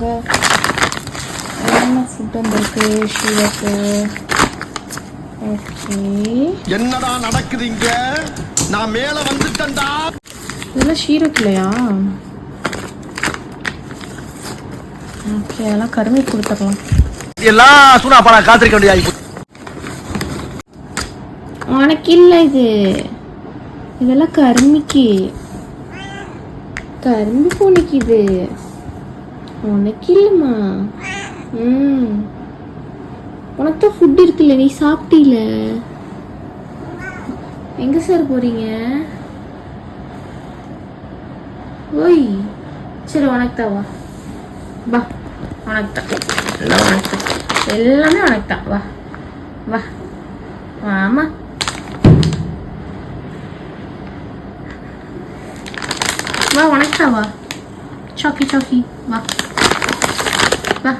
வாங்க. என்ன ஃபுட் வந்திருக்கு ஷீரக்கு ஓகே. என்னடா நடக்குது இங்க நான் மேல வந்துட்டேன்டா. இதெல்லாம் ஷீரக் இல்லையா? ஓகே அதெல்லாம் கருமை கொடுத்துடலாம். எல்லாம் சூனா பணம் காத்திருக்க வேண்டியது உனக்கு இல்லை இது. இதெல்லாம் கருமிக்கு. கரும்பு பூனைக்கு இது. உனக்கு இல்லைம்மா. ம். உனக்கு தான் ஃபுட் இருக்குல்ல நீ சாப்பிட்டீல? எங்க சார் போறீங்க? ஓய் சரி உனக்கு தான் வா. வா உனக்கு தான். எல்லாம் உனக்கு தான். எல்லாமே உனக்கு தான். வா வா. வாமா வா உனக்கு தான் வா. சாக்கி சாக்கி வா. வா